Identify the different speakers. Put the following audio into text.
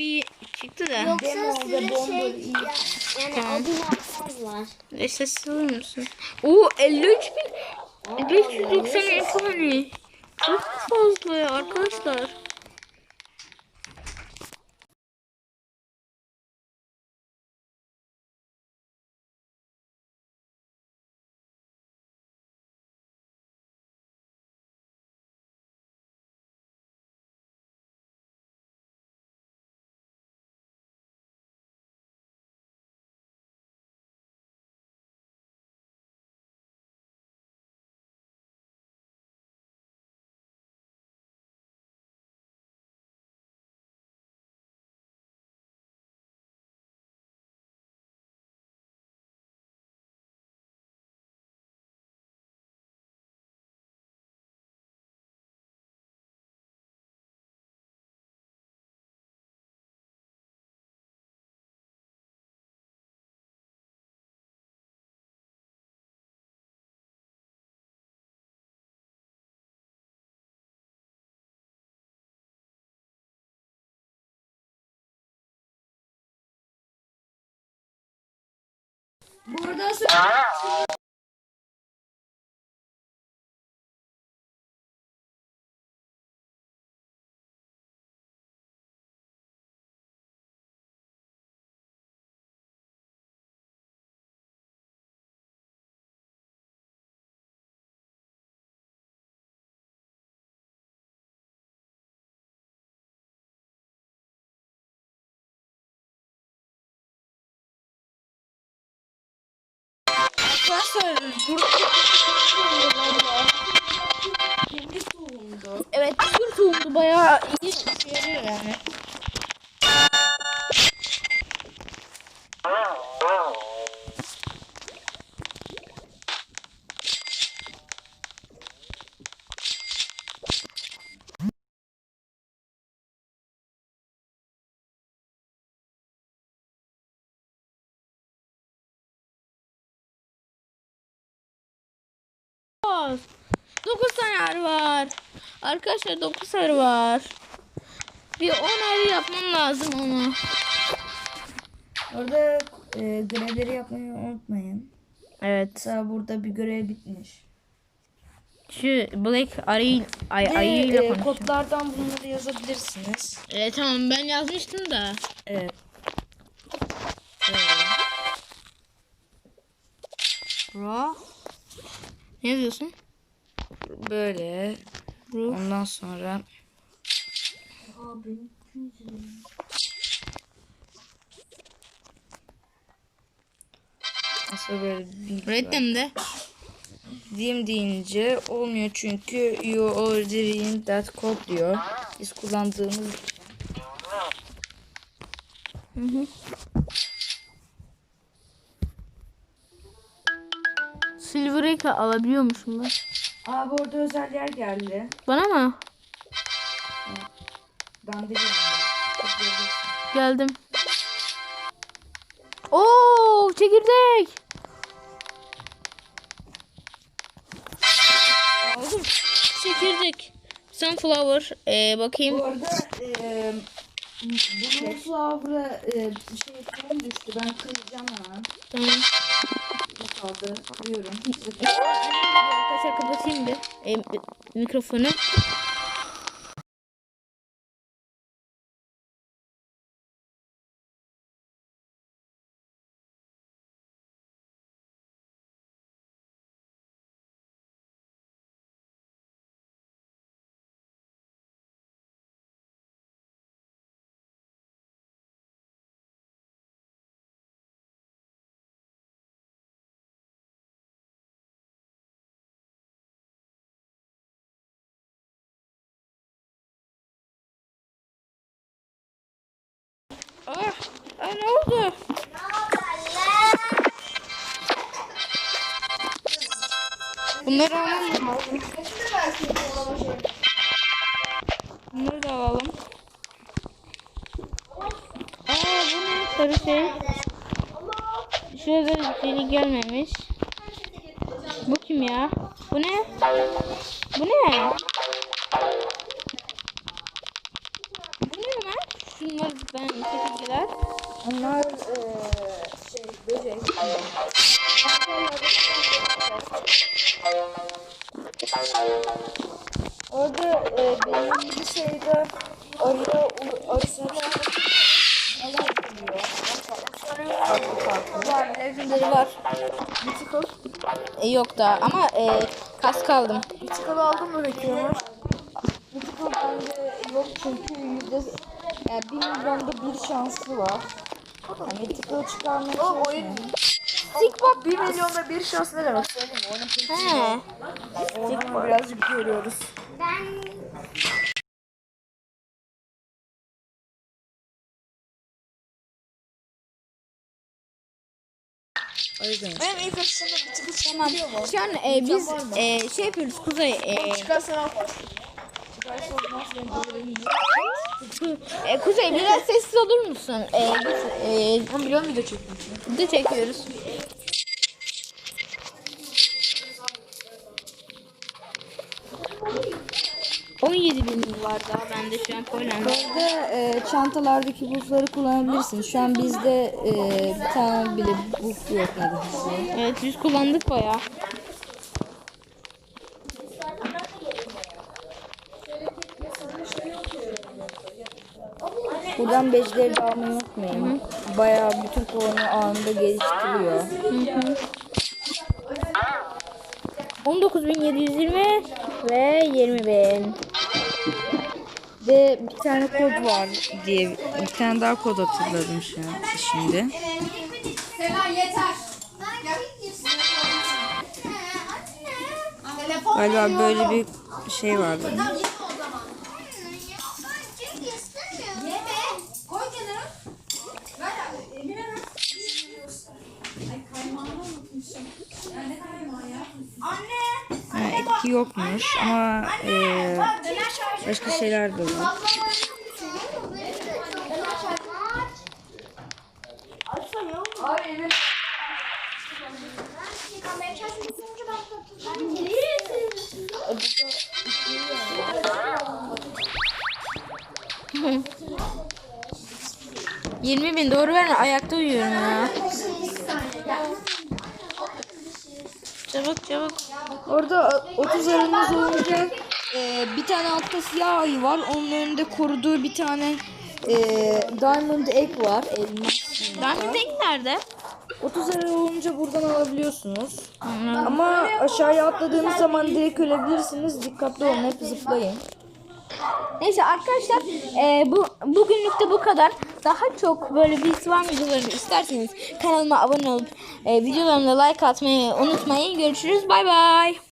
Speaker 1: bir çıktı da.
Speaker 2: Yoksa
Speaker 3: Demo
Speaker 2: size
Speaker 3: bomba
Speaker 2: şey
Speaker 3: iyi.
Speaker 2: yani
Speaker 1: Tamam.
Speaker 2: adını atmazlar.
Speaker 1: E, olur musun? Oo 53 bin. 590 efsane. Çok fazla ya arkadaşlar.
Speaker 3: Bu arada söyle. Arkadaşlar burada Kendi soğumdu.
Speaker 1: Evet bir soğumdu bayağı iyi işe yarıyor yani. Dokuz. Dokuz tane ar var. Arkadaşlar dokuz ar var. Bir on ar yapmam lazım onu.
Speaker 3: Orada e, görevleri yapmayı unutmayın.
Speaker 1: Evet.
Speaker 3: Mesela burada bir görev bitmiş.
Speaker 1: Şu Black arı ay
Speaker 3: Ve,
Speaker 1: ayıyla
Speaker 3: e, kodlardan bunları yazabilirsiniz.
Speaker 1: Evet tamam ben yazmıştım da.
Speaker 3: Evet.
Speaker 1: Bro. Ne diyorsun?
Speaker 3: Böyle.
Speaker 1: Bro.
Speaker 3: Ondan sonra aslında böyle bir
Speaker 1: Redden de.
Speaker 3: Dim deyince olmuyor çünkü you in that code diyor. Biz kullandığımız
Speaker 1: Hı hı. Silver Eka alabiliyormuşum ben.
Speaker 3: Aa bu arada özel yer geldi.
Speaker 1: Bana mı?
Speaker 3: Yani. Tıklayabilirsin.
Speaker 1: Geldim. Oo çekirdek. Aldım. Çekirdek. Sunflower. Ee, bakayım.
Speaker 3: Bu arada e, bunun flower'a e, şey düştü. Ben kıracağım hemen.
Speaker 1: Tamam.
Speaker 3: Ne kaldı? Kırıyorum.
Speaker 1: Arkadaşlar kapatayım bir e, mikrofonu. Ah, ah ne oldu? Bunları alalım. Bunları da alalım. Aa bu ne? Sarı şey. Şurada deli gelmemiş. Bu kim ya? Bu ne? Bu ne? Ben teşekkürler.
Speaker 3: Onlar eee şey böcek. Orada eee benim bir şeyde arıya arısına neler farklı.
Speaker 1: Var, legendary var.
Speaker 3: Mythical.
Speaker 1: E, yok da ama e, kask aldım.
Speaker 3: Mythical aldın mı Ömer? Mythical bende yok çünkü yüzde yani bir milyonda bir şansı var. Mythical çıkarmak
Speaker 2: Oğlum
Speaker 3: için.
Speaker 2: oyun Stickbot 1 milyonda bir şans ne demek söyleyeyim mi? Oyunun
Speaker 1: He.
Speaker 2: Oradan birazcık görüyoruz.
Speaker 3: O yüzden.
Speaker 2: Benim ilk açısında bir tık
Speaker 1: Tamam.
Speaker 2: mu?
Speaker 1: Şu an e, biz e, şey yapıyoruz Kuzey. E,
Speaker 2: Çıkarsan al bak. Çıkarsa olmaz böyle
Speaker 1: e, Kuzey biraz sessiz olur musun? E, biz e,
Speaker 2: 10 milyon video çektim.
Speaker 1: video çekiyoruz. ...17 bin var daha bende şu an Poland.
Speaker 3: Burada e, çantalardaki buffları kullanabilirsin. Şu an bizde e, bir tane bile buff yok.
Speaker 1: Evet biz kullandık bayağı.
Speaker 3: Buradan becleri de almayı unutmayın. Bayağı bütün kovanı anında geliştiriyor.
Speaker 1: 19.720 ve 20.000.
Speaker 3: Ve bir tane kod var diye bir tane daha kod hatırladım şu an şimdi.
Speaker 4: Sena yeter.
Speaker 3: Galiba böyle bir şey vardı.
Speaker 4: Tamam yeme o zaman. Yeme. Koy kenara. Ver abi. Emine ver. Ay kaymağını unutmuşum. Ya ne kaymağı ya? Anne.
Speaker 3: Etki yokmuş ama e, başka şeyler de var.
Speaker 1: Yirmi bin doğru verme ayakta uyuyorum ya. Çabuk çabuk.
Speaker 3: Orada 30 aranız olunca e, bir tane altta siyah ayı var. Onun önünde koruduğu bir tane e, diamond egg var. Elmas.
Speaker 1: Diamond Egg nerede?
Speaker 3: 30 ara olunca buradan alabiliyorsunuz. Ama aşağıya atladığınız zaman direkt ölebilirsiniz. Dikkatli olun hep zıplayın.
Speaker 1: Neyse arkadaşlar e, bu bugünlük de bu kadar. Daha çok böyle bir Swan videolarını isterseniz kanalıma abone olup e, like atmayı unutmayın. Görüşürüz. Bay bay.